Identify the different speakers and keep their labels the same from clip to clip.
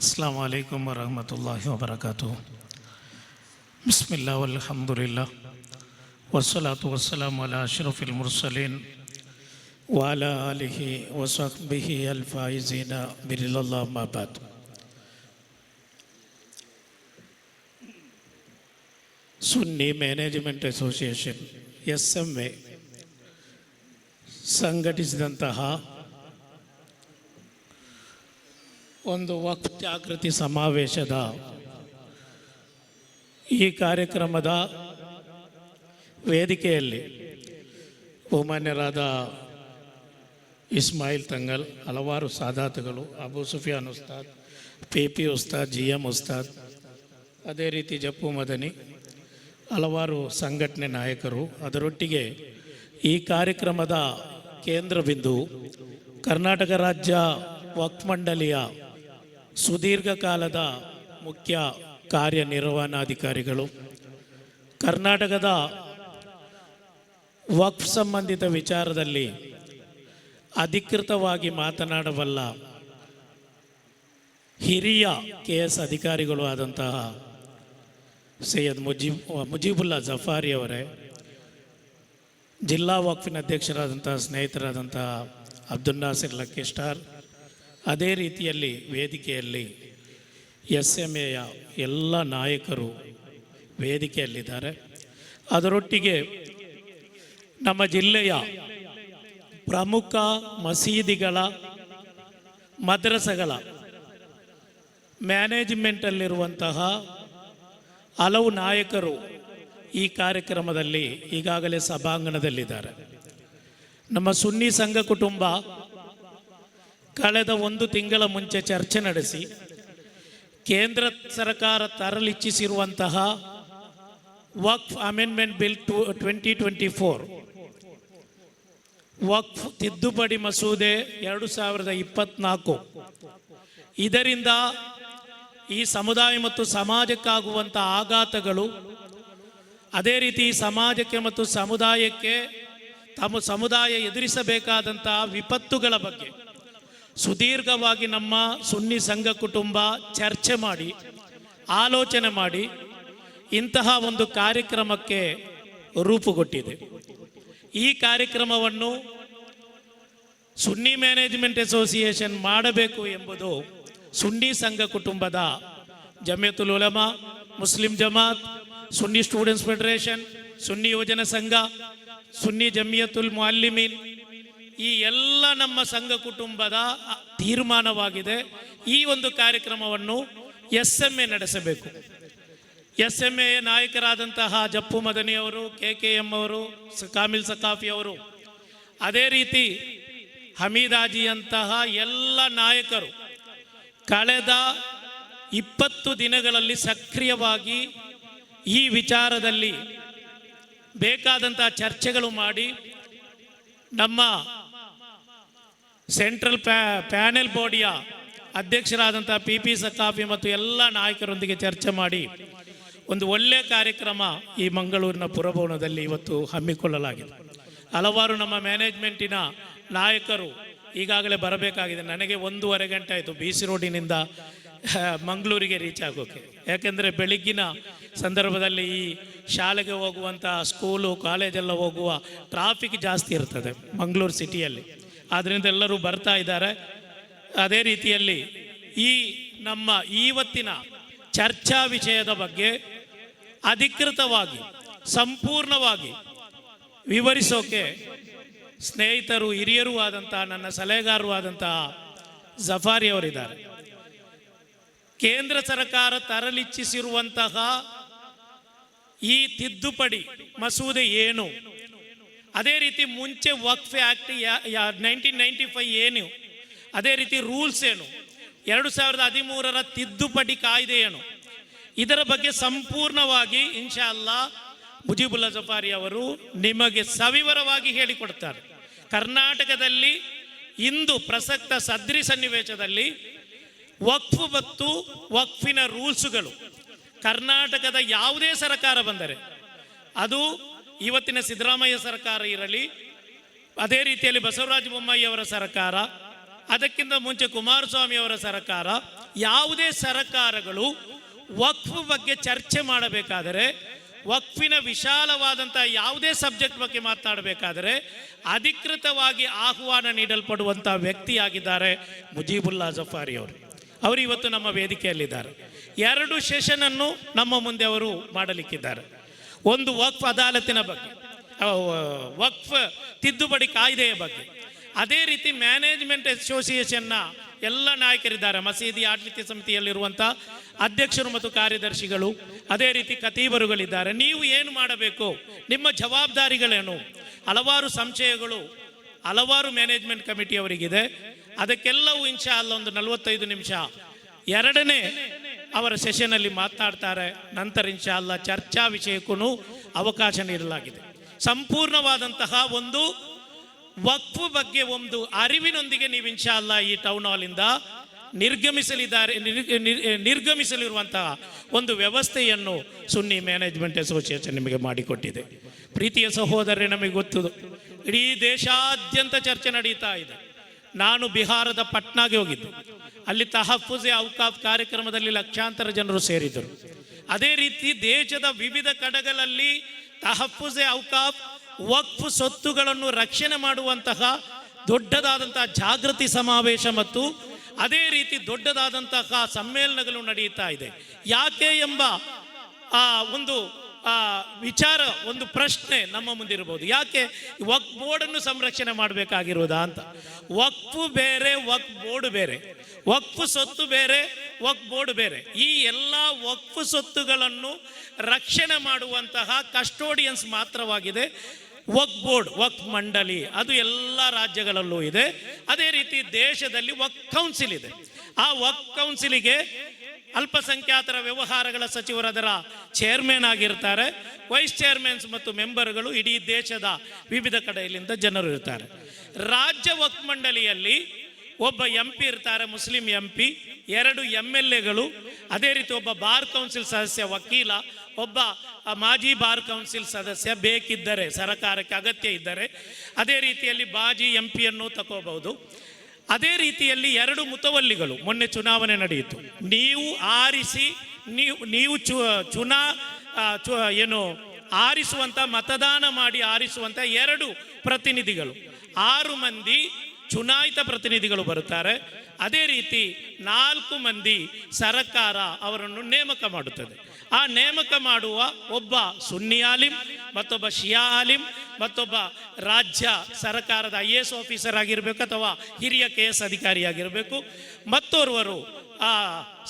Speaker 1: അസ്സാം വലൈക്കും വറഹമത്തല്ലാഹി വാബർക്കാത്തു ബിസ്മില്ല അലഹമുല്ല വസ്സലാത്തു വസ്സലാം അല അഷ്റഫുൽ മുർസലീൻ വാല അലിഹി വസഹ്ബിഹി അൽ ഫായിസീന ബിരിലല്ലാബാബാദ് Sunni management association S M A ಸಂಘಟಿಸಿದಂತಹ ಒಂದು ವಕ್ಫ್ ಜಾಗೃತಿ ಸಮಾವೇಶದ ಈ ಕಾರ್ಯಕ್ರಮದ ವೇದಿಕೆಯಲ್ಲಿ ಬಹುಮಾನ್ಯರಾದ ಇಸ್ಮಾಯಿಲ್ ತಂಗಲ್, ಹಲವಾರು ಸಾಧಾತಗಳು ಅಬು ಸುಫಿಯಾನ್ ಉಸ್ತಾದ್ ಪಿ ಪಿ ಉಸ್ತಾದ್ ಜಿ ಎಂ ಉಸ್ತಾದ್, ಅದೇ ರೀತಿ ಜಪ್ಪು ಮದನಿ, ಹಲವಾರು ಸಂಘಟನೆ ನಾಯಕರು. ಅದರೊಟ್ಟಿಗೆ ಈ ಕಾರ್ಯಕ್ರಮದ ಕೇಂದ್ರ ಬಿಂದು ಕರ್ನಾಟಕ ರಾಜ್ಯ ವಕ್ಫ್ ಮಂಡಳಿಯ ಸುದೀರ್ಘ ಕಾಲದ ಮುಖ್ಯ ಕಾರ್ಯನಿರ್ವಹಣಾಧಿಕಾರಿಗಳು, ಕರ್ನಾಟಕದ ವಕ್ಫ್ ಸಂಬಂಧಿತ ವಿಚಾರದಲ್ಲಿ ಅಧಿಕೃತವಾಗಿ ಮಾತನಾಡಬಲ್ಲ ಹಿರಿಯ ಕೆ ಎಸ್ ಅಧಿಕಾರಿಗಳು ಆದಂತಹ ಸೈಯದ್ ಮುಜೀಬ್, ಮುಜೀಬುಲ್ಲಾ ಜಫಾರಿ ಅವರೇ, ಜಿಲ್ಲಾ ವಕ್ಫಿನ ಅಧ್ಯಕ್ಷರಾದಂತಹ, ಸ್ನೇಹಿತರಾದಂತಹ ಅಬ್ದುಲ್ ನಾಸಿರ್ ಲಕ್ಕಿ ಸ್ಟಾರ್ ಅದೇ ರೀತಿಯಲ್ಲಿ ವೇದಿಕೆಯಲ್ಲಿ ಎಸ್ ಎಂ ಎಯ ಎಲ್ಲ ನಾಯಕರು ವೇದಿಕೆಯಲ್ಲಿದ್ದಾರೆ. ಅದರೊಟ್ಟಿಗೆ ನಮ್ಮ ಜಿಲ್ಲೆಯ ಪ್ರಮುಖ ಮಸೀದಿಗಳ ಮದ್ರಸಗಳ ಮ್ಯಾನೇಜ್ಮೆಂಟಲ್ಲಿರುವಂತಹ ಹಲವು ನಾಯಕರು ಈ ಕಾರ್ಯಕ್ರಮದಲ್ಲಿ ಈಗಾಗಲೇ ಸಭಾಂಗಣದಲ್ಲಿದ್ದಾರೆ. ನಮ್ಮ ಸುನ್ನಿ ಸಂಘ ಕುಟುಂಬ ಕಳೆದ ಒಂದು ತಿಂಗಳ ಮುಂಚೆ ಚರ್ಚೆ ನಡೆಸಿ ಕೇಂದ್ರ ಸರ್ಕಾರ ತರಲಿಚ್ಛಿಸಿರುವಂತಹ ವಕ್ಫ್ amendment bill two twenty twenty four. ವಕ್ಫ್ ತಿದ್ದುಪಡಿ ಮಸೂದೆ ಎರಡು ಸಾವಿರದ ಇಪ್ಪತ್ನಾಲ್ಕು. ಇದರಿಂದ ಈ ಸಮುದಾಯ ಮತ್ತು ಸಮಾಜಕ್ಕಾಗುವಂಥ ಆಘಾತಗಳು, ಅದೇ ರೀತಿ ಸಮಾಜಕ್ಕೆ ಮತ್ತು ಸಮುದಾಯಕ್ಕೆ ತಮ್ಮ ಸಮುದಾಯ ಎದುರಿಸಬೇಕಾದಂತಹ ವಿಪತ್ತುಗಳ ಬಗ್ಗೆ ಸುದೀರ್ಘವಾಗಿ ನಮ್ಮ ಸುನ್ನಿ ಸಂಘ ಕುಟುಂಬ ಚರ್ಚೆ ಮಾಡಿ, ಆಲೋಚನೆ ಮಾಡಿ ಇಂತಹ ಒಂದು ಕಾರ್ಯಕ್ರಮಕ್ಕೆ ರೂಪುಗೊಟ್ಟಿದೆ. ಈ ಕಾರ್ಯಕ್ರಮವನ್ನು ಸುನ್ನಿ ಮ್ಯಾನೇಜ್ಮೆಂಟ್ ಅಸೋಸಿಯೇಷನ್ ಮಾಡಬೇಕು ಎಂಬುದು ಸುನ್ನಿ ಸಂಘ ಕುಟುಂಬದ ಜಮಿಯತುಲ್ Ulama, Muslim Jamaat, Sunni students federation, Sunni ಯುವಜನ ಸಂಘ, ಸುನ್ನಿ ಜಮಿಯತುಲ್ ಮುಅಲ್ಲಿಮೀನ್ ಈ ಎಲ್ಲ ನಮ್ಮ ಸಂಘ ಕುಟುಂಬದ ತೀರ್ಮಾನವಾಗಿದೆ. ಈ ಒಂದು ಕಾರ್ಯಕ್ರಮವನ್ನು ಎಸ್ ಎಂ ಎ ನಡೆಸಬೇಕು. ಎಸ್ ಎಂ ಎ ನಾಯಕರಾದಂತಹ ಜಪ್ಪು ಮದನಿ ಅವರು ಕೆ ಕೆ ಎಂ ಅವರು ಕಾಮಿಲ್ ಸಕಾಫಿ ಅವರು, ಅದೇ ರೀತಿ ಹಮೀದಾಜಿಯಂತಹ ಎಲ್ಲ ನಾಯಕರು ಕಳೆದ ಇಪ್ಪತ್ತು ದಿನಗಳಲ್ಲಿ ಸಕ್ರಿಯವಾಗಿ ಈ ವಿಚಾರದಲ್ಲಿ ಬೇಕಾದಂತಹ ಚರ್ಚೆಗಳು ಮಾಡಿ ನಮ್ಮ ಸೆಂಟ್ರಲ್ ಪ್ಯಾ, ಪ್ಯಾನೆಲ್ ಬಾಡಿಯ ಅಧ್ಯಕ್ಷರಾದಂಥ ಪಿ ಪಿ ಸಕಾಫಿ ಮತ್ತು ಎಲ್ಲ ನಾಯಕರೊಂದಿಗೆ ಚರ್ಚೆ ಮಾಡಿ ಒಂದು ಒಳ್ಳೆಯ ಕಾರ್ಯಕ್ರಮ ಈ ಮಂಗಳೂರಿನ ಪುರಭವನದಲ್ಲಿ ಇವತ್ತು ಹಮ್ಮಿಕೊಳ್ಳಲಾಗಿದೆ. ಹಲವಾರು ನಮ್ಮ ಮ್ಯಾನೇಜ್ಮೆಂಟಿನ ನಾಯಕರು ಈಗಾಗಲೇ ಬರಬೇಕಾಗಿದೆ. ನನಗೆ ಒಂದೂವರೆ ಗಂಟೆ ಆಯಿತು. ಬಿ ಸಿ ರೋಡಿನಿಂದ ಮಂಗಳೂರಿಗೆ ರೀಚ್ ಆಗೋಕೆ. ಯಾಕೆಂದರೆ ಬೆಳಿಗ್ಗಿನ ಸಂದರ್ಭದಲ್ಲಿ ಈ ಶಾಲೆಗೆ ಹೋಗುವಂಥ ಸ್ಕೂಲು ಕಾಲೇಜೆಲ್ಲ ಹೋಗುವ ಟ್ರಾಫಿಕ್ ಜಾಸ್ತಿ ಇರ್ತದೆ ಮಂಗಳೂರು ಸಿಟಿಯಲ್ಲಿ ಆದ್ದರಿಂದ ಎಲ್ಲರೂ ಬರ್ತಾ ಇದ್ದಾರೆ. ಅದೇ ರೀತಿಯಲ್ಲಿ ಈ ನಮ್ಮ ಇವತ್ತಿನ ಚರ್ಚಾ ವಿಷಯದ ಬಗ್ಗೆ ಅಧಿಕೃತವಾಗಿ, ಸಂಪೂರ್ಣವಾಗಿ ವಿವರಿಸೋಕೆ ಸ್ನೇಹಿತರು, ಹಿರಿಯರೂ ಆದಂತಹ ನನ್ನ ಸಲಹೆಗಾರರು ಆದಂತಹ ಜಫಾರಿ ಅವರಿದ್ದಾರೆ. ಕೇಂದ್ರ ಸರ್ಕಾರ ತರಲಿಚ್ಛಿಸಿರುವಂತಹ ಈ ತಿದ್ದುಪಡಿ ಮಸೂದೆ ಏನು? ಅದೇ ರೀತಿ ಮುಂಚೆ ವಕ್ಫ್ ಆಕ್ಟ್ ನೈನ್ಟೀನ್ ನೈಂಟಿ ಫೈವ್ ಏನು? ಅದೇ ರೀತಿ ರೂಲ್ಸ್ ಏನು? ಎರಡು ಸಾವಿರದ ಹದಿಮೂರರ ತಿದ್ದುಪಡಿ ಕಾಯ್ದೆ ಏನು? ಇದರ ಬಗ್ಗೆ ಸಂಪೂರ್ಣವಾಗಿ ಇನ್ಶಾ ಅಲ್ಲ ಮುಜೀಬುಲ್ಲಾ ಜಫಾರಿ ಅವರು ನಿಮಗೆ ಸವಿವರವಾಗಿ ಹೇಳಿಕೊಡ್ತಾರೆ. ಕರ್ನಾಟಕದಲ್ಲಿ ಇಂದು ಪ್ರಸಕ್ತ ಸದ್ರಿ ಸನ್ನಿವೇಶದಲ್ಲಿ ವಕ್ಫ್ ಮತ್ತು ವಕ್ಫಿನ ರೂಲ್ಸ್ಗಳು ಕರ್ನಾಟಕದ ಯಾವುದೇ ಸರ್ಕಾರ ಬಂದರೆ ಅದು ಇವತ್ತಿನ ಸಿದ್ದರಾಮಯ್ಯ ಸರ್ಕಾರ ಇರಲಿ, ಅದೇ ರೀತಿಯಲ್ಲಿ ಬಸವರಾಜ ಬೊಮ್ಮಾಯಿ ಅವರ ಸರ್ಕಾರ, ಅದಕ್ಕಿಂತ ಮುಂಚೆ ಕುಮಾರಸ್ವಾಮಿ ಅವರ ಸರ್ಕಾರ, ಯಾವುದೇ ಸರ್ಕಾರಗಳು ವಕ್ಫ್ ಬಗ್ಗೆ ಚರ್ಚೆ ಮಾಡಬೇಕಾದರೆ, ವಕ್ಫಿನ ವಿಶಾಲವಾದಂಥ ಯಾವುದೇ ಸಬ್ಜೆಕ್ಟ್ ಬಗ್ಗೆ ಮಾತನಾಡಬೇಕಾದರೆ ಅಧಿಕೃತವಾಗಿ ಆಹ್ವಾನ ನೀಡಲ್ಪಡುವಂಥ ವ್ಯಕ್ತಿಯಾಗಿದ್ದಾರೆ ಮುಜೀಬುಲ್ಲಾ ಜಫಾರಿ ಅವರು. ಅವರು ಇವತ್ತು ನಮ್ಮ ವೇದಿಕೆಯಲ್ಲಿದ್ದಾರೆ. ಎರಡು ಸೆಷನ್ ಅನ್ನು ನಮ್ಮ ಮುಂದೆ ಅವರು ಮಾಡಲಿಕ್ಕಿದ್ದಾರೆ. ಒಂದು ವಕ್ಫ್ ಅದಾಲತಿನ ಬಗ್ಗೆ ವಕ್ಫ್ ತಿದ್ದುಪಡಿ ಕಾಯ್ದೆಯ ಬಗ್ಗೆ. ಅದೇ ರೀತಿ ಮ್ಯಾನೇಜ್ಮೆಂಟ್ ಅಸೋಸಿಯೇಷನ್ನ ಎಲ್ಲ ನಾಯಕರಿದ್ದಾರೆ, ಮಸೀದಿ ಆಡಳಿತ ಸಮಿತಿಯಲ್ಲಿರುವಂಥ ಅಧ್ಯಕ್ಷರು ಮತ್ತು ಕಾರ್ಯದರ್ಶಿಗಳು, ಅದೇ ರೀತಿ ಕತೀಬರುಗಳಿದ್ದಾರೆ ನೀವು ಏನು ಮಾಡಬೇಕು? ನಿಮ್ಮ ಜವಾಬ್ದಾರಿಗಳೇನು? ಹಲವಾರು ಸಂಶಯಗಳು, ಹಲವಾರು ಮ್ಯಾನೇಜ್ಮೆಂಟ್ ಕಮಿಟಿಯವರಿಗಿದೆ ಅದಕ್ಕೆಲ್ಲವೂ ಇನ್ಶಾ ಅಲ್ಲ ಒಂದು ನಲವತ್ತೈದು ನಿಮಿಷ. ಎರಡನೇ ಅವರ ಸೆಷನಲ್ಲಿ ಮಾತನಾಡ್ತಾರೆ ನಂತರ ಇನ್ಶಾಲ್ಲ ಚರ್ಚಾ ವಿಷಯಕ್ಕೂ ಅವಕಾಶ ನೀಡಲಾಗಿದೆ. ಸಂಪೂರ್ಣವಾದಂತಹ ಒಂದು ವಕ್ಫ್ ಬಗ್ಗೆ ಒಂದು ಅರಿವಿನೊಂದಿಗೆ ನೀವು ಇನ್ಶಾಲ್ಲ ಈ ಟೌನ್ ಹಾಲಿಂದ ನಿರ್ಗಮಿಸಲಿದ್ದಾರೆ, ನಿರ್- ನಿರ್- ನಿರ್ಗಮಿಸಲಿರುವಂತಹ ಒಂದು ವ್ಯವಸ್ಥೆಯನ್ನು ಸುನ್ನಿ ಮ್ಯಾನೇಜ್ಮೆಂಟ್ ಅಸೋಸಿಯೇಷನ್ ನಿಮಗೆ ಮಾಡಿಕೊಟ್ಟಿದೆ. ಪ್ರೀತಿಯ ಸಹೋದರರೇ, ನಮಗೆ ಗೊತ್ತು ಇಡೀ ದೇಶಾದ್ಯಂತ ಚರ್ಚೆ ನಡೀತಾ ಇದೆ. ನಾನು ಬಿಹಾರದ ಪಟ್ನಾಗೆ ಹೋಗಿದ್ದೆ. ಅಲ್ಲಿ ತಹಫುಜೆ ಔಕಾಫ್ ಕಾರ್ಯಕ್ರಮದಲ್ಲಿ ಲಕ್ಷಾಂತರ ಜನರು ಸೇರಿದರು. ಅದೇ ರೀತಿ ದೇಶದ ವಿವಿಧ ಕಡೆಗಳಲ್ಲಿ ತಹಫುಜೆ ಔಕಾಫ್ ವಕ್ಫ್ ಸ್ವತ್ತುಗಳನ್ನು ರಕ್ಷಣೆ ಮಾಡುವಂತಹ ದೊಡ್ಡದಾದಂತಹ ಜಾಗೃತಿ ಸಮಾವೇಶ ಮತ್ತು ಅದೇ ರೀತಿ ದೊಡ್ಡದಾದಂತಹ ಸಮ್ಮೇಳನಗಳು ನಡೆಯುತ್ತಾ ಇದೆ. ಯಾಕೆ ಎಂಬ ಆ ಒಂದು ವಿಚಾರ, ಒಂದು ಪ್ರಶ್ನೆ ನಮ್ಮ ಮುಂದಿರಬಹುದು ಯಾಕೆ? ವಕ್ ಬೋರ್ಡನ್ನು ಸಂರಕ್ಷಣೆ ಮಾಡಬೇಕಾಗಿರುವುದಾ ಅಂತ. ವಕ್ಫು ಬೇರೆ, ವಕ್ ಬೋರ್ಡ್ ಬೇರೆ. ವಕ್ಫು ಸೊತ್ತು ಬೇರೆ, ವಕ್ ಬೋರ್ಡ್ ಬೇರೆ. ಈ ಎಲ್ಲ ವಕ್ಫು ಸೊತ್ತುಗಳನ್ನು ರಕ್ಷಣೆ ಮಾಡುವಂತಹ ಕಸ್ಟೋಡಿಯನ್ಸ್ ಮಾತ್ರವಾಗಿದೆ. ವಕ್ ಬೋರ್ಡ್, ವಕ್ ಮಂಡಳಿ, ಅದು ಎಲ್ಲ ರಾಜ್ಯಗಳಲ್ಲೂ ಇದೆ. ಅದೇ ರೀತಿ ದೇಶದಲ್ಲಿ ವಕ್ ಕೌನ್ಸಿಲ್ ಇದೆ. ಆ ವಕ್ ಕೌನ್ಸಿಲಿಗೆ ಅಲ್ಪಸಂಖ್ಯಾತರ ವ್ಯವಹಾರಗಳ ಸಚಿವರು ಅದರ ಚೇರ್ಮನ್ ಆಗಿರ್ತಾರೆ. ವೈಸ್ ಚೇರ್ಮನ್ಸ್ ಮತ್ತು ಮೆಂಬರ್ಗಳು ಇಡೀ ದೇಶದ ವಿವಿಧ ಕಡೆಯಲ್ಲಿಂದ ಜನರು ಇರ್ತಾರೆ. ರಾಜ್ಯ ವಕ್ ಮಂಡಳಿಯಲ್ಲಿ ಒಬ್ಬ ಎಂ ಪಿ ಇರ್ತಾರೆ ಮುಸ್ಲಿಂ ಎಂ ಪಿ ಎರಡು ಎಂ ಎಲ್ ಎಗಳು ಅದೇ ರೀತಿ ಒಬ್ಬ ಬಾರ್ ಕೌನ್ಸಿಲ್ ಸದಸ್ಯ ವಕೀಲ, ಒಬ್ಬ ಮಾಜಿ ಬಾರ್ ಕೌನ್ಸಿಲ್ ಸದಸ್ಯ ಬೇಕಿದ್ದರೆ, ಸರಕಾರಕ್ಕೆ ಅಗತ್ಯ ಇದ್ದರೆ, ಅದೇ ರೀತಿಯಲ್ಲಿ ಬಾಜಿ ಎಂ ಪಿಯನ್ನು ತಗೋಬಹುದು. ಅದೇ ರೀತಿಯಲ್ಲಿ ಎರಡು ಮುತವಲ್ಲಿಗಳು ಮೊನ್ನೆ ಚುನಾವಣೆ ನಡೆಯಿತು. ನೀವು ಆರಿಸಿ, ನೀವು ನೀವು ಚು, ಚುನಾ ಏನು ಆರಿಸುವಂಥ ಮತದಾನ ಮಾಡಿ ಆರಿಸುವಂಥ ಎರಡು ಪ್ರತಿನಿಧಿಗಳು. ಆರು ಮಂದಿ ಚುನಾಯಿತ ಪ್ರತಿನಿಧಿಗಳು ಬರುತ್ತಾರೆ. ಅದೇ ರೀತಿ ನಾಲ್ಕು ಮಂದಿ ಸರಕಾರ ಅವರನ್ನು ನೇಮಕ ಮಾಡುತ್ತದೆ. ಆ ನೇಮಕ ಮಾಡುವ ಒಬ್ಬ ಸುನ್ನಿ ಆಲಿಂ, ಮತ್ತೊಬ್ಬ ಶಿಯಾ ಆಲಿಂ, ಮತ್ತೊಬ್ಬ ರಾಜ್ಯ ಸರ್ಕಾರದ ಐ ಎ ಎಸ್ ಆಫೀಸರ್ ಆಗಿರಬೇಕು ಅಥವಾ ಹಿರಿಯ ಕೆ ಎಸ್ ಅಧಿಕಾರಿಯಾಗಿರಬೇಕು ಮತ್ತೋರ್ವರು ಆ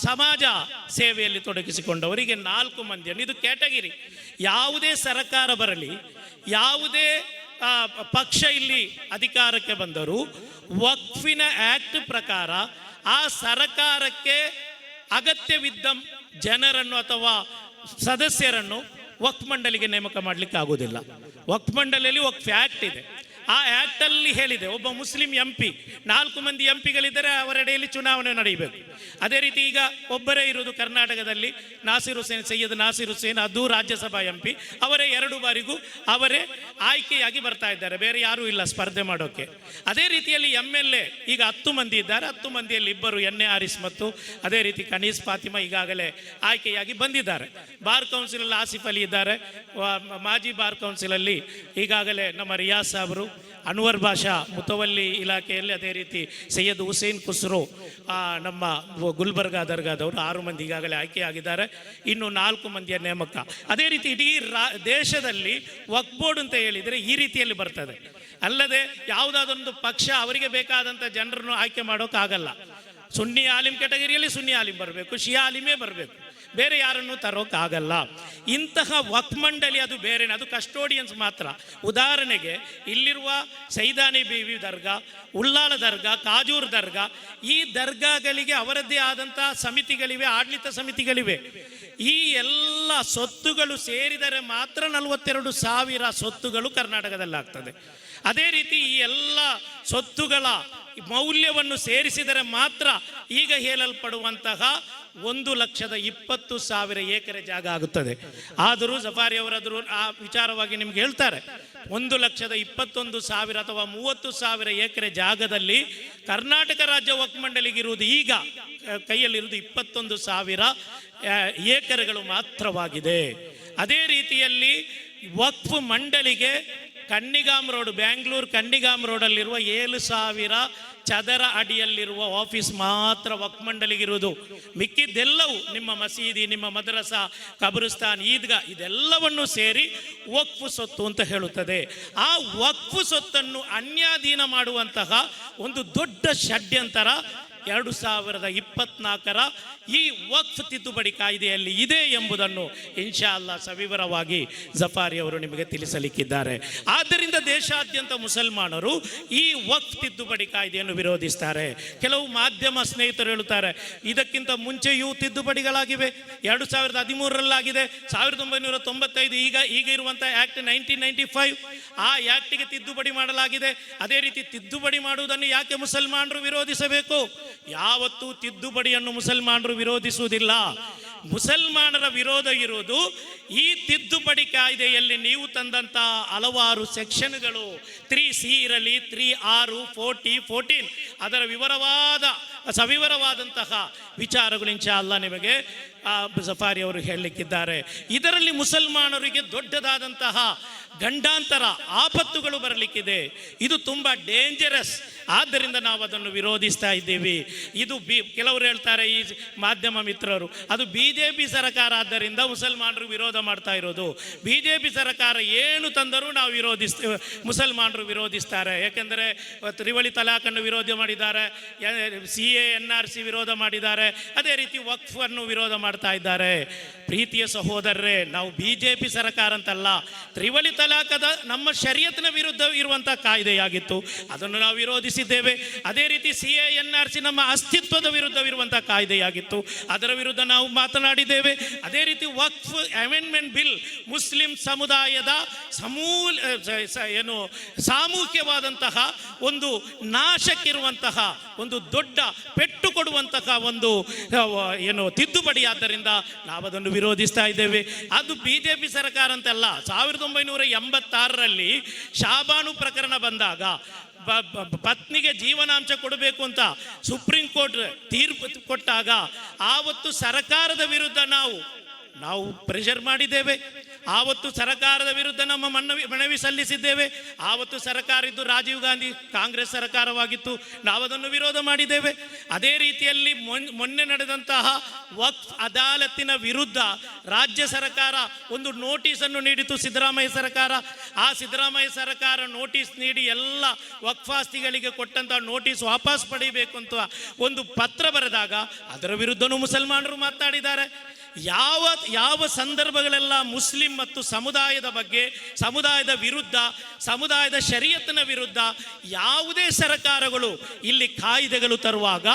Speaker 1: ಸಮಾಜ ಸೇವೆಯಲ್ಲಿ ತೊಡಗಿಸಿಕೊಂಡವರಿಗೆ ನಾಲ್ಕು ಮಂದಿಯನ್ನು ಇದು ಕ್ಯಾಟಗಿರಿ. ಯಾವುದೇ ಸರ್ಕಾರ ಬರಲಿ, ಯಾವುದೇ ಪಕ್ಷ ಇಲ್ಲಿ ಅಧಿಕಾರಕ್ಕೆ ಬಂದರೂ ವಕ್ಫಿನ ಆಕ್ಟ್ ಪ್ರಕಾರ ಆ ಸರ್ಕಾರಕ್ಕೆ ಅಗತ್ಯವಿದ್ದ ಜನರನ್ನು ಅಥವಾ ಸದಸ್ಯರನ್ನು ವಕ್ಫ್ ಮಂಡಳಿಗೆ ನೇಮಕ ಮಾಡಲಿಕ್ಕೆ ಆಗೋದಿಲ್ಲ ವಕ್ಫ್ ಮಂಡಳಿಯಲ್ಲಿ ಒಕ್ ಫ್ಯಾಕ್ಟ್ ಇದೆ. ಆ ಆಕ್ಟ್ ಅಲ್ಲಿ ಹೇಳಿದೆ, ಒಬ್ಬ ಮುಸ್ಲಿಂ ಎಂ ಪಿ, ನಾಲ್ಕು ಮಂದಿ ಎಂ ಪಿಗಳಿದ್ದರೆ ಅವರೆಡೆಯಲ್ಲಿ ಚುನಾವಣೆ ನಡೆಯಬೇಕು ಅದೇ ರೀತಿ ಈಗ ಒಬ್ಬರೇ ಇರುವುದು ಕರ್ನಾಟಕದಲ್ಲಿ, ನಾಸಿರ್ ಹುಸೇನ್, ಸೈಯದ್ ನಾಸಿರ್ ಹುಸೇನ್, ಅದು ರಾಜ್ಯಸಭಾ ಎಂ ಪಿ, ಅವರೇ ಎರಡು ಬಾರಿಗೂ ಅವರೇ ಆಯ್ಕೆಯಾಗಿ ಬರ್ತಾ ಇದ್ದಾರೆ, ಬೇರೆ ಯಾರೂ ಇಲ್ಲ ಸ್ಪರ್ಧೆ ಮಾಡೋಕೆ ಅದೇ ರೀತಿಯಲ್ಲಿ ಎಂ ಎಲ್ ಎ, ಈಗ ಹತ್ತು ಮಂದಿ ಇದ್ದಾರೆ, ಹತ್ತು ಮಂದಿಯಲ್ಲಿ ಇಬ್ಬರು ಎನ್ ಎ ಆರಿಸ್ ಮತ್ತು ಅದೇ ರೀತಿ ಕನೀಸ್ ಫಾತಿಮಾ ಈಗಾಗಲೇ ಆಯ್ಕೆಯಾಗಿ ಬಂದಿದ್ದಾರೆ. ಬಾರ್ ಕೌನ್ಸಿಲಲ್ಲಿ ಆಸಿಫ್ ಅಲಿ ಇದ್ದಾರೆ ಮಾಜಿ ಬಾರ್ ಕೌನ್ಸಿಲಲ್ಲಿ ಈಗಾಗಲೇ ನಮ್ಮ ರಿಯಾಸ್ ಸಾಹೇಬರು ಅನ್ವರ್ ಬಾಷಾ ಮುತವಲ್ಲಿ ಇಲಾಖೆಯಲ್ಲಿ ಅದೇ ರೀತಿ ಸೈಯದ್ ಹುಸೇನ್ ಖುಸ್ರು ನಮ್ಮ ಗುಲ್ಬರ್ಗ ದರ್ಗಾದವರು ಆರು ಮಂದಿ ಈಗಾಗಲೇ ಆಯ್ಕೆಯಾಗಿದ್ದಾರೆ. ಇನ್ನು ನಾಲ್ಕು ಮಂದಿಯ ನೇಮಕ. ಅದೇ ರೀತಿ ಇಡೀ ರಾ, ದೇಶದಲ್ಲಿ ವಕ್ ಬೋರ್ಡ್ ಅಂತ ಹೇಳಿದರೆ ಈ ರೀತಿಯಲ್ಲಿ ಬರ್ತದೆ. ಅಲ್ಲದೆ ಯಾವುದಾದೊಂದು ಪಕ್ಷ ಅವರಿಗೆ ಬೇಕಾದಂಥ ಜನರನ್ನು ಆಯ್ಕೆ ಮಾಡೋಕ್ಕಾಗಲ್ಲ. ಸುನ್ನಿ ಆಲಿಮ್ ಕ್ಯಾಟಗರಿಯಲ್ಲಿ ಸುನ್ನಿ ಆಲಿಮ್ ಬರಬೇಕು, ಶಿಯಾ ಆಲಿಮೇ ಬರಬೇಕು. ಬೇರೆ ಯಾರನ್ನು ತರೋಕ್ಕಾಗಲ್ಲ. ಇಂತಹ ವಕ್ ಮಂಡಳಿ ಅದು ಬೇರೆ ಅದು ಕಸ್ಟೋಡಿಯನ್ಸ್ ಮಾತ್ರ. ಉದಾಹರಣೆಗೆ, ಇಲ್ಲಿರುವ ಸೈದಾನಿ ಬೀವಿ ದರ್ಗಾ ಉಳ್ಳಾಳ ದರ್ಗಾ, ಕಾಜೂರ್ ದರ್ಗಾ, ಈ ದರ್ಗಾಗಳಿಗೆ ಅವರದ್ದೇ ಆದಂತಹ ಸಮಿತಿಗಳಿವೆ, ಆಡಳಿತ ಸಮಿತಿಗಳಿವೆ. ಈ ಎಲ್ಲ ಸೊತ್ತುಗಳು ಸೇರಿದರೆ ಮಾತ್ರ ನಲವತ್ತೆರಡು ಸಾವಿರ ಸೊತ್ತುಗಳು ಕರ್ನಾಟಕದಲ್ಲಾಗ್ತದೆ ಅದೇ ರೀತಿ ಈ ಎಲ್ಲ ಸೊತ್ತುಗಳ ಮೌಲ್ಯವನ್ನು ಸೇರಿಸಿದರೆ ಮಾತ್ರ ಈಗ ಹೇಳಲ್ಪಡುವಂತಹ ಒಂದು ಲಕ್ಷದ ಇಪ್ಪತ್ತು ಸಾವಿರ ಎಕರೆ ಜಾಗ ಆಗುತ್ತದೆ. ಆದರೂ ಸಫಾರಿ ಅವರಾದರೂ ಆ ವಿಚಾರವಾಗಿ ನಿಮ್ಗೆ ಹೇಳ್ತಾರೆ ಒಂದು ಲಕ್ಷದ ಇಪ್ಪತ್ತೊಂದು ಸಾವಿರ ಅಥವಾ ಮೂವತ್ತು ಸಾವಿರ ಎಕರೆ ಜಾಗದಲ್ಲಿ ಕರ್ನಾಟಕ ರಾಜ್ಯ ವಕ್ ಮಂಡಳಿಗಿರುವುದು ಈಗ ಕೈಯಲ್ಲಿರುವುದು ಇಪ್ಪತ್ತೊಂದು ಸಾವಿರ ಆ, ಎಕರೆಗಳು ಮಾತ್ರವಾಗಿದೆ. ಅದೇ ರೀತಿಯಲ್ಲಿ ವಕ್ಫ್ ಮಂಡಳಿಗೆ ಕಣ್ಣಿಗಾಮ್ ರೋಡ್ ಬ್ಯಾಂಗ್ಳೂರು ಕಣ್ಣಿಗಾಮ್ ರೋಡಲ್ಲಿರುವ ಏಳು ಸಾವಿರ ಚದರ ಅಡಿಯಲ್ಲಿರುವ ಆಫೀಸ್ ಮಾತ್ರ ವಕ್ ಮಂಡಳಿಗಿರುವುದು ಮಿಕ್ಕಿದ್ದೆಲ್ಲವೂ ನಿಮ್ಮ ಮಸೀದಿ, ನಿಮ್ಮ ಮದ್ರಸ, ಕಬ್ರಿಸ್ತಾನ್, ಈದ್ಗಾ ಇದೆಲ್ಲವನ್ನು ಸೇರಿ ವಕ್ಫು ಸೊತ್ತು ಅಂತ ಹೇಳುತ್ತದೆ. ಆ ವಕ್ಫು ಸೊತ್ತನ್ನು ಅನ್ಯಾಧೀನ ಮಾಡುವಂತಹ ಒಂದು ದೊಡ್ಡ ಷಡ್ಯಂತರ ಎರಡು ಸಾವಿರದ ಇಪ್ಪತ್ನಾಲ್ಕರ ಈ ವಕ್ಫ್ ತಿದ್ದುಪಡಿ ಕಾಯ್ದೆಯಲ್ಲಿ ಇದೆ ಎಂಬುದನ್ನು ಇನ್ಶಾ ಅಲ್ಲ ಸವಿವರವಾಗಿ ಜಫಾರಿ ಅವರು ನಿಮಗೆ ತಿಳಿಸಲಿಕ್ಕಿದ್ದಾರೆ. ಆದ್ದರಿಂದ ದೇಶಾದ್ಯಂತ ಮುಸಲ್ಮಾನರು ಈ ವಕ್ಫ್ ತಿದ್ದುಪಡಿ ಕಾಯ್ದೆಯನ್ನು ವಿರೋಧಿಸ್ತಾರೆ. ಕೆಲವು ಮಾಧ್ಯಮ ಸ್ನೇಹಿತರು ಹೇಳುತ್ತಾರೆ, ಇದಕ್ಕಿಂತ ಮುಂಚೆಯೂ ತಿದ್ದುಪಡಿಗಳಾಗಿವೆ. ಎರಡು ಸಾವಿರದ ಹದಿಮೂರರಲ್ಲಾಗಿದೆ ಸಾವಿರದ ಒಂಬೈನೂರ ತೊಂಬತ್ತೈದು ಈಗ ಈಗ ಇರುವಂಥ ಆ್ಯಕ್ಟ್ ನೈನ್ಟೀನ್ ನೈಂಟಿ ಫೈವ್ ಆ ಆ್ಯಕ್ಟಿಗೆ ತಿದ್ದುಪಡಿ ಮಾಡಲಾಗಿದೆ. ಅದೇ ರೀತಿ ತಿದ್ದುಪಡಿ ಮಾಡುವುದನ್ನು ಯಾಕೆ ಮುಸಲ್ಮಾನರು ವಿರೋಧಿಸಬೇಕು? ಯಾವತ್ತೂ ತಿದ್ದುಪಡಿಯನ್ನು ಮುಸಲ್ಮಾನರು ವಿರೋಧಿಸುವುದಿಲ್ಲ. ಮುಸಲ್ಮಾನರ ವಿರೋಧ ಇರುವುದು ಈ ತಿದ್ದುಪಡಿ ಕಾಯ್ದೆಯಲ್ಲಿ ನೀವು ತಂದಂತಹ ಹಲವಾರು ಸೆಕ್ಷನ್ಗಳು ತ್ರೀ ಸಿ ಇರಲಿ, ತ್ರೀ ಆರು, ಫೋರ್ಟಿ, ಫೋರ್ಟೀನ್ ಅದರ ವಿವರವಾದ, ಸವಿವರವಾದಂತಹ ವಿಚಾರಗಳು ಅಲ್ಲ ನಿಮಗೆ ಸಫಾರಿ ಅವರು ಹೇಳಲಿಕ್ಕಿದ್ದಾರೆ. ಇದರಲ್ಲಿ ಮುಸಲ್ಮಾನರಿಗೆ ದೊಡ್ಡದಾದಂತಹ ಗಂಡಾಂತರ ಆಪತ್ತುಗಳು ಬರಲಿಕ್ಕಿದೆ. ಇದು ತುಂಬ ಡೇಂಜರಸ್ ಆದ್ದರಿಂದ ನಾವು ಅದನ್ನು ವಿರೋಧಿಸ್ತಾ ಇದ್ದೀವಿ. ಇದು ಬಿ, ಕೆಲವರು ಹೇಳ್ತಾರೆ ಈ ಮಾಧ್ಯಮ ಮಿತ್ರರು, ಅದು ಬಿ ಜೆ ಪಿ ಸರ್ಕಾರ ಆದ್ದರಿಂದ ಮುಸಲ್ಮಾನರು ವಿರೋಧ ಮಾಡ್ತಾ ಇರೋದು. ಬಿ ಜೆ ಪಿ ಸರ್ಕಾರ ಏನು ತಂದರೂ ನಾವು ವಿರೋಧಿಸ್ತೇವೆ ಮುಸಲ್ಮಾನರು ವಿರೋಧಿಸ್ತಾರೆ. ಯಾಕೆಂದರೆ ತ್ರಿವಳಿ ತಲಾಖನ್ನು ವಿರೋಧ ಮಾಡಿದ್ದಾರೆ C, A, N, R, C ವಿರೋಧ ಮಾಡಿದ್ದಾರೆ. ಅದೇ ರೀತಿ ವಕ್ಫನ್ನು ವಿರೋಧ ಮಾಡ್ತಾ ಇದ್ದಾರೆ. ಪ್ರೀತಿಯ ಸಹೋದರರೇ, ನಾವು ಬಿ ಜೆ ಪಿ ಸರ್ಕಾರ ಅಂತಲ್ಲ, ತ್ರಿವಳಿ ತಲಾಖದ ನಮ್ಮ ಶರಿಯತ್ನ ವಿರುದ್ಧ ಇರುವಂಥ ಕಾಯ್ದೆಯಾಗಿತ್ತು. ಅದನ್ನು ನಾವು ವಿರೋಧಿಸಿದ್ದೇವೆ. ಅದೇ ರೀತಿ C A N R C ನಮ್ಮ ಅಸ್ತಿತ್ವದ ವಿರುದ್ಧವಿರುವಂಥ ಕಾಯ್ದೆಯಾಗಿತ್ತು. ಅದರ ವಿರುದ್ಧ ನಾವು ಮಾತನಾಡಿದ್ದೇವೆ. ಅದೇ ರೀತಿ ವಕ್ಫ್ ಅಮೆಂಡ್ಮೆಂಟ್ ಬಿಲ್ ಮುಸ್ಲಿಂ ಸಮುದಾಯದ ಸಮೂಲ ಏನು, ಸಾಮೂಹ್ಯವಾದಂತಹ ಒಂದು ನಾಶಕ್ಕಿರುವಂತಹ ಒಂದು ದೊಡ್ಡ ಪೆಟ್ಟು ಕೊಡುವಂತಹ ಒಂದು ಏನು ತಿದ್ದುಪಡಿ ಆದ್ದರಿಂದ ನಾವು ಅದನ್ನು ವಿರೋಧಿಸ್ತಾ ಇದ್ದೇವೆ. ಅದು ಬಿಜೆಪಿ ಸರ್ಕಾರ ಅಂತಲ್ಲ ಸಾವಿರದ ಒಂಬೈನೂರ ಎಂಬತ್ತಾರರಲ್ಲಿ ಶಾಬಾನು ಪ್ರಕರಣ ಬಂದಾಗ ಪತ್ನಿಗೆ ಜೀವನಾಂಶ ಕೊಡಬೇಕು ಅಂತ ಸುಪ್ರೀಂ ಕೋರ್ಟ್ ತೀರ್ಪು ಕೊಟ್ಟಾಗ ಆವತ್ತು ಸರ್ಕಾರದ ವಿರುದ್ಧ ನಾವು ನಾವು ಪ್ರೆಷರ್ ಮಾಡಿದ್ದೇವೆ. ಆವತ್ತು ಸರ್ಕಾರದ ವಿರುದ್ಧ ನಮ್ಮ ಮನವಿ ಮನವಿ ಸಲ್ಲಿಸಿದ್ದೇವೆ. ಆವತ್ತು ಸರ್ಕಾರ ಇದ್ದು ರಾಜೀವ್ ಗಾಂಧಿ ಕಾಂಗ್ರೆಸ್ ಸರ್ಕಾರವಾಗಿತ್ತು. ನಾವು ಅದನ್ನು ವಿರೋಧ ಮಾಡಿದ್ದೇವೆ. ಅದೇ ರೀತಿಯಲ್ಲಿ ಮೊನ್- ಮೊನ್ನೆ ನಡೆದಂತಹ ವಕ್ಫ್ ಅದಾಲತ್ತಿನ ವಿರುದ್ಧ ರಾಜ್ಯ ಸರ್ಕಾರ ಒಂದು ನೋಟಿಸನ್ನು ನೀಡಿತು ಸಿದ್ದರಾಮಯ್ಯ ಸರ್ಕಾರ. ಆ ಸಿದ್ದರಾಮಯ್ಯ ಸರ್ಕಾರ ನೋಟಿಸ್ ನೀಡಿ ಎಲ್ಲ ವಕ್ಫಾಸ್ತಿಗಳಿಗೆ ಕೊಟ್ಟಂತಹ ನೋಟಿಸ್ ವಾಪಸ್ ಪಡಿಬೇಕು ಅಂತ ಒಂದು ಪತ್ರ ಬರೆದಾಗ ಅದರ ವಿರುದ್ಧನೂ ಮುಸಲ್ಮಾನರು ಮಾತನಾಡಿದ್ದಾರೆ ಯಾವ ಯಾವ ಸಂದರ್ಭಗಳೆಲ್ಲ ಮುಸ್ಲಿಂ ಮತ್ತು ಸಮುದಾಯದ ಬಗ್ಗೆ, ಸಮುದಾಯದ ವಿರುದ್ಧ, ಸಮುದಾಯದ ಶರೀಯತ್ನ ವಿರುದ್ಧ ಯಾವುದೇ ಸರಕಾರಗಳು ಇಲ್ಲಿ ಕಾಯ್ದೆಗಳು ತರುವಾಗ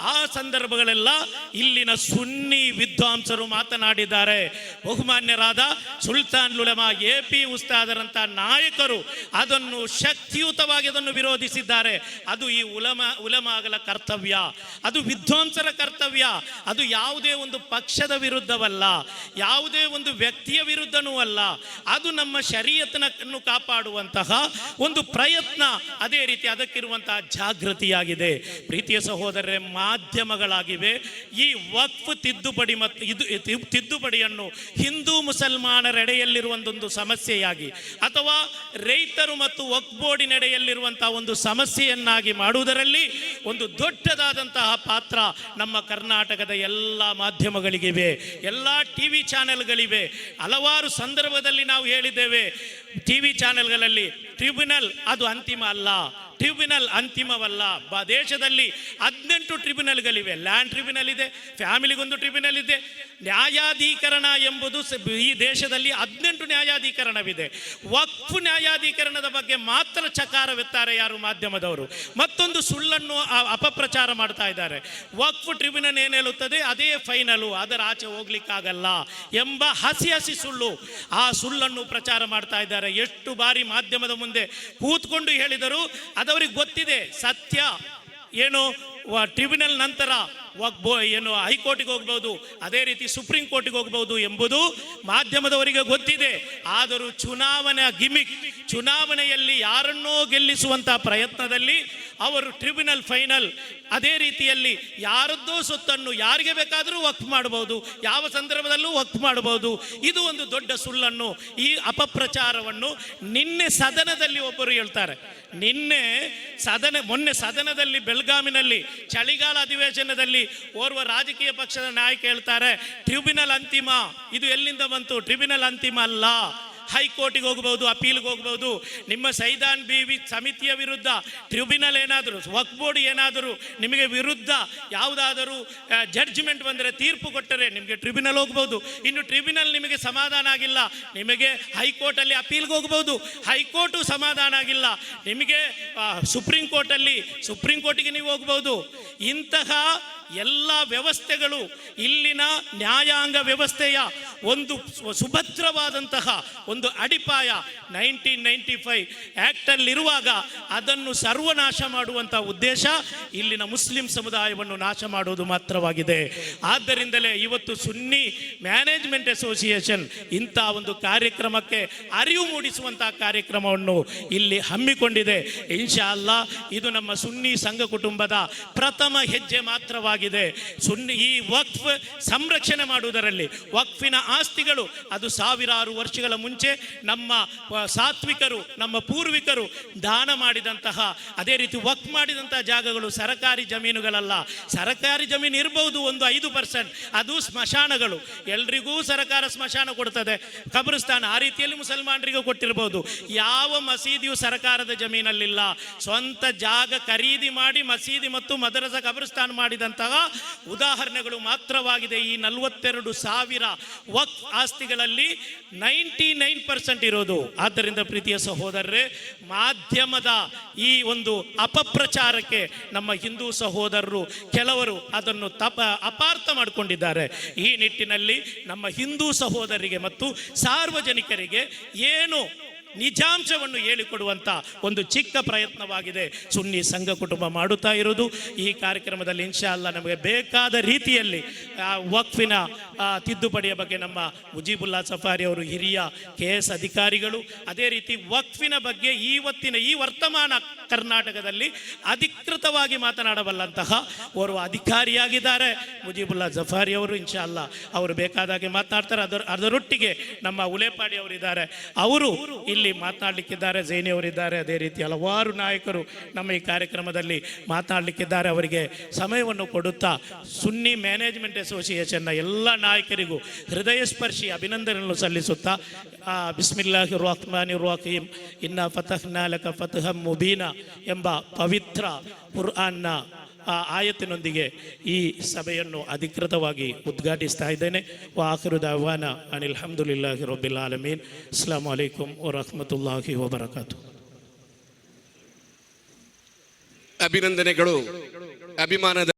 Speaker 1: ಆ ಸಂದರ್ಭಗಳೆಲ್ಲ ಇಲ್ಲಿನ ಸುನ್ನಿ ವಿದ್ವಾಂಸರು ಮಾತನಾಡಿದ್ದಾರೆ. ಬಹುಮಾನ್ಯರಾದ ಸುಲ್ತಾನ್ ಲುಲಮಾ ಎ ಪಿ ಉಸ್ತಾದರಂತಹ ನಾಯಕರು ಅದನ್ನು ಶಕ್ತಿಯುತವಾಗಿ ಅದನ್ನು ವಿರೋಧಿಸಿದ್ದಾರೆ. ಅದು ಈ ಉಲಮ ಉಲಮಾಗಲ ಕರ್ತವ್ಯ. ಅದು ವಿದ್ವಾಂಸರ ಕರ್ತವ್ಯ. ಅದು ಯಾವುದೇ ಒಂದು ಪಕ್ಷದ ವಿರುದ್ಧವಲ್ಲ, ಯಾವುದೇ ಒಂದು ವ್ಯಕ್ತಿಯ ವಿರುದ್ಧನೂ ಅಲ್ಲ, ಅದು ನಮ್ಮ ಶರೀಯತ್ನನ್ನು ಕಾಪಾಡುವಂತಹ ಒಂದು ಪ್ರಯತ್ನ ಅದೇ ರೀತಿ ಅದಕ್ಕಿರುವಂತಹ ಜಾಗೃತಿಯಾಗಿದೆ. ಪ್ರೀತಿಯ ಸಹೋದರರೇ, ಮಾಧ್ಯಮಗಳಾಗಿವೆ, ಈ ವಕ್ಫ್ ತಿದ್ದುಪಡಿ ಮತ್ತು ಇದು ತಿದ್ದುಪಡಿಯನ್ನು ಹಿಂದೂ ಮುಸಲ್ಮಾನರೆಡೆಯಲ್ಲಿರುವಂತೊಂದು ಸಮಸ್ಯೆಯಾಗಿ, ಅಥವಾ ರೈತರು ಮತ್ತು ವಕ್ಫ್ ಬೋರ್ಡಿನೆಡೆಯಲ್ಲಿರುವಂತಹ ಒಂದು ಸಮಸ್ಯೆಯನ್ನಾಗಿ ಮಾಡುವುದರಲ್ಲಿ ಒಂದು ದೊಡ್ಡದಾದಂತಹ ಪಾತ್ರ ನಮ್ಮ ಕರ್ನಾಟಕದ ಎಲ್ಲ ಮಾಧ್ಯಮಗಳಿಗಿವೆ. ಎಲ್ಲ ಟಿ ವಿ ಚಾನೆಲ್ಗಳಿವೆ. ಹಲವಾರು ಸಂದರ್ಭದಲ್ಲಿ ನಾವು ಹೇಳಿದ್ದೇವೆ. ಟಿ ವಿ ಚಾನೆಲ್ಗಳಲ್ಲಿ ಟ್ರಿಬ್ಯುನಲ್ ಅದು ಅಂತಿಮ ಅಲ್ಲ. ಟ್ರಿಬ್ಯುನಲ್ ಅಂತಿಮವಲ್ಲ. ಬ ದೇಶದಲ್ಲಿ ಹದಿನೆಂಟು ಟ್ರಿಬ್ಯುನಲ್ಗಳಿವೆ ಲ್ಯಾಂಡ್ ಟ್ರಿಬ್ಯುನಲ್ ಇದೆ ಫ್ಯಾಮಿಲಿಗೊಂದು ಟ್ರಿಬ್ಯುನಲ್ ಇದೆ. ನ್ಯಾಯಾಧೀಕರಣ ಎಂಬುದು ಈ ದೇಶದಲ್ಲಿ ಹದಿನೆಂಟು ನ್ಯಾಯಾಧೀಕರಣವಿದೆ. ವಕ್ಫ್ ನ್ಯಾಯಾಧೀಕರಣದ ಬಗ್ಗೆ ಮಾತ್ರ ಚಕಾರವೆತ್ತಾರೆ ಯಾರು ಮಾಧ್ಯಮದವರು. ಮತ್ತೊಂದು ಸುಳ್ಳನ್ನು ಅಪಪ್ರಚಾರ ಮಾಡ್ತಾ ಇದ್ದಾರೆ. ವಕ್ಫ್ ಟ್ರಿಬ್ಯುನಲ್ ಏನು ಅದೇ ಫೈನಲು ಅದರ ಆಚೆ ಹೋಗ್ಲಿಕ್ಕಾಗಲ್ಲ ಎಂಬ ಹಸಿ ಹಸಿ ಸುಳ್ಳು. ಆ ಸುಳ್ಳನ್ನು ಪ್ರಚಾರ ಮಾಡ್ತಾ ಇದ್ದಾರೆ. ಎಷ್ಟು ಬಾರಿ ಮಾಧ್ಯಮದ ಮುಂದೆ ಕೂತ್ಕೊಂಡು ಹೇಳಿದರು ಅದವರಿಗೆ ಗೊತ್ತಿದೆ. ಸತ್ಯ. ಏನು? ಟ್ರಿಬ್ಯುನಲ್ ನಂತರ ಏನು ಹೈಕೋರ್ಟ್ಗೆ ಹೋಗ್ಬೋದು, ಅದೇ ರೀತಿ ಸುಪ್ರೀಂ ಕೋರ್ಟಿಗೆ ಹೋಗ್ಬೋದು ಎಂಬುದು ಮಾಧ್ಯಮದವರಿಗೆ ಗೊತ್ತಿದೆ. ಆದರೂ ಚುನಾವಣಾ ಗಿಮಿಕ್ ಚುನಾವಣೆಯಲ್ಲಿ ಯಾರನ್ನೋ ಗೆಲ್ಲಿಸುವಂತಹ ಪ್ರಯತ್ನದಲ್ಲಿ ಅವರು ಟ್ರಿಬ್ಯುನಲ್ ಫೈನಲ್ ಅದೇ ರೀತಿಯಲ್ಲಿ ಯಾರದ್ದೋ ಸೊತ್ತನ್ನು ಯಾರಿಗೆ ಬೇಕಾದರೂ ವಕ್ ಮಾಡಬಹುದು ಯಾವ ಸಂದರ್ಭದಲ್ಲೂ ವಕ್ಫ್ ಮಾಡಬಹುದು ಇದು ಒಂದು ದೊಡ್ಡ ಸುಳ್ಳನ್ನು, ಈ ಅಪಪ್ರಚಾರವನ್ನು ನಿನ್ನೆ ಸದನದಲ್ಲಿ ಒಬ್ಬರು ಹೇಳ್ತಾರೆ. ನಿನ್ನೆ ಸದನ, ಮೊನ್ನೆ ಸದನದಲ್ಲಿ ಬೆಳಗಾವಿನಲ್ಲಿ ಚಳಿಗಾಲ ಅಧಿವೇಶನದಲ್ಲಿ ಓರ್ವ ರಾಜಕೀಯ ಪಕ್ಷದ ನಾಯಕ ಹೇಳ್ತಾರೆ ಟ್ರಿಬ್ಯುನಲ್ ಅಂತಿಮ. ಇದು ಎಲ್ಲಿಂದ ಬಂತು? ಟ್ರಿಬ್ಯುನಲ್ ಅಂತಿಮ ಅಲ್ಲ. ಹೈಕೋರ್ಟಿಗೆ ಹೋಗಬಹುದು ಅಪೀಲ್ಗೆ ಹೋಗಬಹುದು ನಿಮ್ಮ ಸೈದಾನ್ ಬಿ ಸಮಿತಿಯ ವಿರುದ್ಧ ಟ್ರಿಬ್ಯುನಲ್ ಏನಾದರೂ ವಕ್ ಬೋರ್ಡ್ ಏನಾದರೂ ನಿಮಗೆ ವಿರುದ್ಧ ಯಾವುದಾದರೂ ಜಡ್ಜ್ಮೆಂಟ್ ಬಂದರೆ ತೀರ್ಪು ಕೊಟ್ಟರೆ ನಿಮಗೆ ಟ್ರಿಬ್ಯುನಲ್ ಹೋಗ್ಬೋದು. ಇನ್ನು ಟ್ರಿಬ್ಯುನಲ್ ನಿಮಗೆ ಸಮಾಧಾನ ಆಗಿಲ್ಲ, ನಿಮಗೆ ಹೈಕೋರ್ಟಲ್ಲಿ ಅಪೀಲ್ಗೆ ಹೋಗ್ಬೋದು. ಹೈಕೋರ್ಟು ಸಮಾಧಾನ ಆಗಿಲ್ಲ, ನಿಮಗೆ ಸುಪ್ರೀಂ ಕೋರ್ಟಲ್ಲಿ ಸುಪ್ರೀಂ ಕೋರ್ಟಿಗೆ ನೀವು ಹೋಗಬಹುದು ಇಂತಹ ಎಲ್ಲ ವ್ಯವಸ್ಥೆಗಳು ಇಲ್ಲಿನ ನ್ಯಾಯಾಂಗ ವ್ಯವಸ್ಥೆಯ ಒಂದು ಸುಭದ್ರವಾದಂತಹ ಒಂದು ಅಡಿಪಾಯ ನೈನ್ಟೀನ್ ನೈಂಟಿ ಫೈವ್ ಆ್ಯಕ್ಟಲ್ಲಿರುವಾಗ ಅದನ್ನು ಸರ್ವನಾಶ ಮಾಡುವಂಥ ಉದ್ದೇಶ ಇಲ್ಲಿನ ಮುಸ್ಲಿಂ ಸಮುದಾಯವನ್ನು ನಾಶ ಮಾಡುವುದು ಮಾತ್ರವಾಗಿದೆ. ಆದ್ದರಿಂದಲೇ ಇವತ್ತು ಸುನ್ನಿ ಮ್ಯಾನೇಜ್ಮೆಂಟ್ ಅಸೋಸಿಯೇಷನ್ ಇಂಥ ಒಂದು ಕಾರ್ಯಕ್ರಮಕ್ಕೆ ಅರಿವು ಮೂಡಿಸುವಂಥ ಕಾರ್ಯಕ್ರಮವನ್ನು ಇಲ್ಲಿ ಹಮ್ಮಿಕೊಂಡಿದೆ. ಇನ್ಶಾ ಅಲ್ಲ ಇದು ನಮ್ಮ ಸುನ್ನಿ ಸಂಘ ಕುಟುಂಬದ ಪ್ರಥಮ ಹೆಜ್ಜೆ ಮಾತ್ರವಾಗಿದೆ ಸುನ್ನಿ, ಈ ವಕ್ಫ್ ಸಂರಕ್ಷಣೆ ಮಾಡುವುದರಲ್ಲಿ ವಕ್ಫಿನ ಆಸ್ತಿಗಳು, ಅದು ಸಾವಿರಾರು ವರ್ಷಗಳ ಮುಂಚೆ ನಮ್ಮ ಸಾತ್ವಿಕರು, ನಮ್ಮ ಪೂರ್ವಿಕರು ದಾನ ಮಾಡಿದಂತಹ, ಅದೇ ರೀತಿ ವಕ್ಫ್ ಮಾಡಿದಂತಹ ಜಾಗಗಳು ಸರಕಾರಿ ಜಮೀನುಗಳಲ್ಲ. ಸರಕಾರಿ ಜಮೀನು ಇರಬಹುದು ಒಂದು ಐದು ಪರ್ಸೆಂಟ್. ಅದು ಸ್ಮಶಾನಗಳು. ಎಲ್ರಿಗೂ ಸರಕಾರ ಸ್ಮಶಾನ ಕೊಡ್ತದೆ. ಕಬ್ರಿಸ್ತಾನ, ಆ ರೀತಿಯಲ್ಲಿ ಮುಸಲ್ಮಾನರಿಗೂ ಕೊಟ್ಟಿರಬಹುದು ಯಾವ ಮಸೀದಿಯು ಸರಕಾರದ ಜಮೀನಲ್ಲಿಲ್ಲ. ಸ್ವಂತ ಜಾಗ ಖರೀದಿ ಮಾಡಿ ಮಸೀದಿ ಮತ್ತು ಮದರಸ ಕಬ್ರಿಸ್ತಾನ ಮಾಡಿದಂತಹ ಉದಾಹರಣೆಗಳು ಮಾತ್ರವಾಗಿದೆ. ಈ ನಲವತ್ತೆರಡು ಸಾವಿರ ವಕ್ ಆಸ್ತಿಗಳಲ್ಲಿ ನೈಂಟಿ ನೈನ್ ಪರ್ಸೆಂಟ್ ಇರೋದು. ಆದ್ದರಿಂದ ಪ್ರೀತಿಯ ಸಹೋದರರೇ, ಮಾಧ್ಯಮದ ಈ ಒಂದು ಅಪಪ್ರಚಾರಕ್ಕೆ ನಮ್ಮ ಹಿಂದೂ ಸಹೋದರರು ಕೆಲವರು ಅದನ್ನು ತಪ, ಅಪಾರ್ಥ ಮಾಡಿಕೊಂಡಿದ್ದಾರೆ. ಈ ನಿಟ್ಟಿನಲ್ಲಿ ನಮ್ಮ ಹಿಂದೂ ಸಹೋದರಿಗೆ ಮತ್ತು ಸಾರ್ವಜನಿಕರಿಗೆ ಏನು ನಿಜಾಂಶವನ್ನು ಹೇಳಿಕೊಡುವಂಥ ಒಂದು ಚಿಕ್ಕ ಪ್ರಯತ್ನವಾಗಿದೆ. ಸುನ್ನಿ ಸಂಘ ಕುಟುಂಬ ಮಾಡುತ್ತಾ ಇರೋದು ಈ ಕಾರ್ಯಕ್ರಮದಲ್ಲಿ ಇನ್ಶಾ ಅಲ್ಲ ನಮಗೆ ಬೇಕಾದ ರೀತಿಯಲ್ಲಿ ವಕ್ಫಿನ ತಿದ್ದುಪಡಿಯ ಬಗ್ಗೆ ನಮ್ಮ ಮುಜೀಬುಲ್ಲಾ ಸಫಾರಿ ಅವರು ಹಿರಿಯ ಕೆ ಅಧಿಕಾರಿಗಳು, ಅದೇ ರೀತಿ ವಕ್ಫಿನ ಬಗ್ಗೆ ಇವತ್ತಿನ ಈ ವರ್ತಮಾನ ಕರ್ನಾಟಕದಲ್ಲಿ ಅಧಿಕೃತವಾಗಿ ಮಾತನಾಡಬಲ್ಲಂತಹ ಓರ್ವ ಅಧಿಕಾರಿಯಾಗಿದ್ದಾರೆ. ಮುಜೀಬುಲ್ಲಾ ಜಫಾರಿ ಅವರು ಇನ್ಶಾ ಅಲ್ಲ ಅವರು ಬೇಕಾದಾಗೆ ಮಾತನಾಡ್ತಾರೆ. ಅದರ, ಅದರೊಟ್ಟಿಗೆ ನಮ್ಮ ಉಲೇಪಾಡಿ ಅವರಿದ್ದಾರೆ. ಅವರು ಇಲ್ಲಿ ಮಾತನಾಡಲಿಕ್ಕಿದ್ದಾರೆ ಜೈನಿ ಅವರಿದ್ದಾರೆ, ಅದೇ ರೀತಿ ಹಲವಾರು ನಾಯಕರು ನಮ್ಮ ಈ ಕಾರ್ಯಕ್ರಮದಲ್ಲಿ ಮಾತನಾಡಲಿಕ್ಕಿದ್ದಾರೆ ಅವರಿಗೆ ಸಮಯವನ್ನು ಕೊಡುತ್ತಾ ಸುನ್ನಿ ಮ್ಯಾನೇಜ್ಮೆಂಟ್ ಅಸೋಸಿಯೇಷನ್ನ ಎಲ್ಲ ನಾಯಕರಿಗೂ ಹೃದಯ ಸ್ಪರ್ಶಿ ಅಭಿನಂದನೆಯನ್ನು ಸಲ್ಲಿಸುತ್ತಾ ಬಿಸ್ಮಿಲ್ಲಾಹಿ ರಹ್ಮಾನಿ ರಹೀಂ, ಇನ್ನ ಫತಹ್ ನಾಲಕ ಫತಹಂ ಮುಬೀನ ಎಂಬ ಪವಿತ್ರ ಕುರ್ಆನ್ನ ಆ ಆಯತ್ತಿನೊಂದಿಗೆ ಈ ಸಭೆಯನ್ನು ಅಧಿಕೃತವಾಗಿ ಉದ್ಘಾಟಿಸ್ತಾ ಇದ್ದೇನೆ. ವಾಖರು ದಾವಾನ ಅನಿಲ್ ಹಮ್ದುಲಿಲ್ಲಾಹಿ ರಬ್ಬಿಲ್ ಆಲಮೀನ್. ಅಸ್ಲಾಂ ವಲೈಕುಂ ವರಹಮತುಲ್ಲಾಹಿ ವಬರಕಾತು
Speaker 2: ಅಭಿನಂದನೆಗಳು. ಅಭಿಮಾನದ